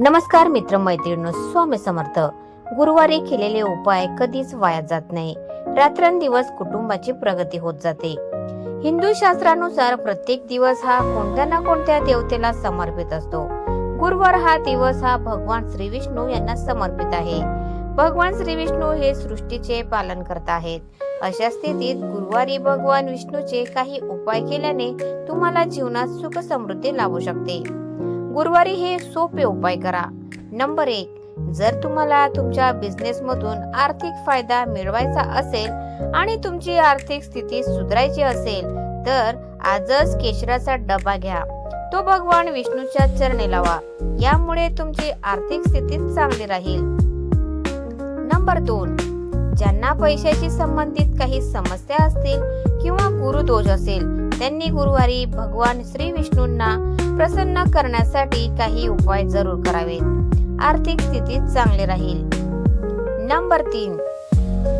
नमस्कार मित्र मैत्रिणी स्वामी समर्थ. गुरुवारी केलेले उपाय कधीच वाया जात नाही. रात्रंदिवस कुटुंबाची प्रगती होत जाते. हिंदू शास्त्रानुसार प्रत्येक दिवस हा कोणत्या ना कोणत्या देवतेला समर्पित असतो. गुरुवार हा दिवस हा भगवान श्री विष्णू यांना समर्पित आहे. भगवान श्री विष्णू हे सृष्टीचे पालन करत आहेत. अशा स्थितीत गुरुवारी भगवान विष्णूचे काही उपाय केल्याने तुम्हाला जीवनात सुख समृद्धी लाभू शकते. गुरुवारी हे सोपे उपाय करा. नंबर एक जर तुम्हाला तुमच्या बिझनेसमधून आर्थिक फायदा मिळवायचा असेल आणि तुमची आर्थिक स्थिती सुधारायची असेल तर आजच केशराचा डबा घ्या. तो भगवान विष्णूच्या चरणी लावा. यामुळे तुमची आर्थिक स्थिती चांगली राहील. नंबर दोन ज्यांना पैशाशी संबंधित काही समस्या असतील किंवा गुरुदोष असेल त्यांनी गुरुवारी भगवान श्री विष्णूंना प्रसन्न करण्यासाठी काही उपाय जरूर करावेत. आर्थिक स्थिती चांगली राहील. नंबर तीन.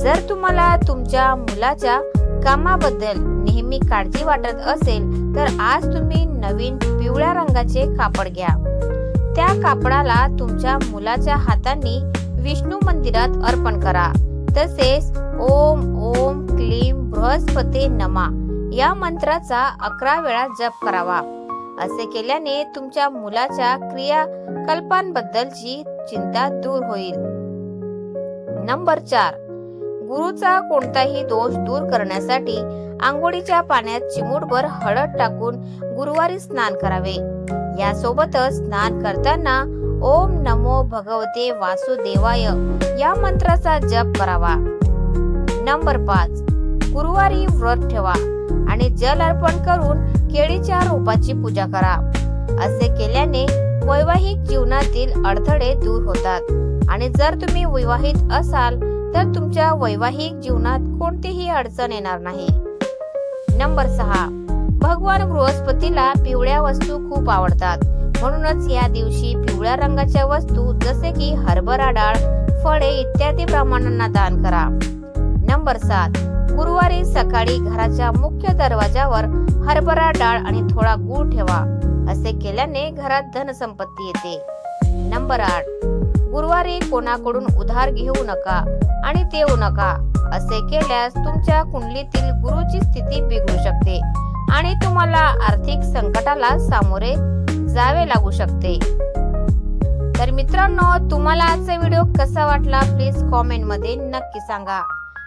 जर तुम्हाला तुमच्या मुलाच्या कामाबद्दल नेहमी काळजी वाटत असेल तर आज तुम्ही नवीन पिवळ्या रंगाचे कापड घ्या. त्या कापडाला तुमच्या मुलाच्या हातांनी विष्णू मंदिरात अर्पण करा. तसेच ओम ओम क्लीम बृहस्पती नमा. या मंत्राचा अकरा वेळा जप करावा. असे केल्याने तुमच्या मुलाच्या क्रियाकल्पांबद्दलची चिंता दूर होईल. नंबर चार. गुरुचा कोणताही दोष दूर करण्यासाठी आंघोळीच्या पाण्यात चिमूटभर हळद टाकून गुरुवारी स्नान करावे. यासोबतच स्नान करताना ओम नमो भगवते वासुदेवाय या मंत्राचा जप करावा. नंबर पाच. गुरुवारी व्रत ठेवा. आणि जल अर्पण करून केळीच्या रोपाची पूजा करा. असे केल्याने वैवाहिक जीवनातील अडथळे दूर होतात. आणि जर तुम्ही विवाहित असाल तर तुमच्या वैवाहिक जीवनात कोणतीही अडचण येणार नाही. नंबर सहा. भगवान बृहस्पतीला पिवळ्या वस्तू खूप आवडतात. म्हणूनच या दिवशी पिवळ्या रंगाच्या वस्तू जसे की हरभरा डाळ फळे इत्यादी प्रमाणांना दान करा. नंबर सात. गुरुवारी सकाळी घराच्या मुख्य दरवाजावर हरभरा डाळ आणि थोडा गूळ ठेवा असे केल्याने घरात धनसंपत्ती येते. नंबर आठ गुरुवारी कोणाकडून उधार घेऊ नका आणि देऊ नका असे केल्यास तुमच्या कुंडलीतील गुरुची स्थिती बिघडू शकते आणि तुम्हाला आर्थिक संकटाला सामोरे जावे लागू शकते. तर मित्रांनो तुम्हाला आजचा व्हिडिओ कसा वाटला? प्लीज कॉमेंटमध्ये नक्की सांगा.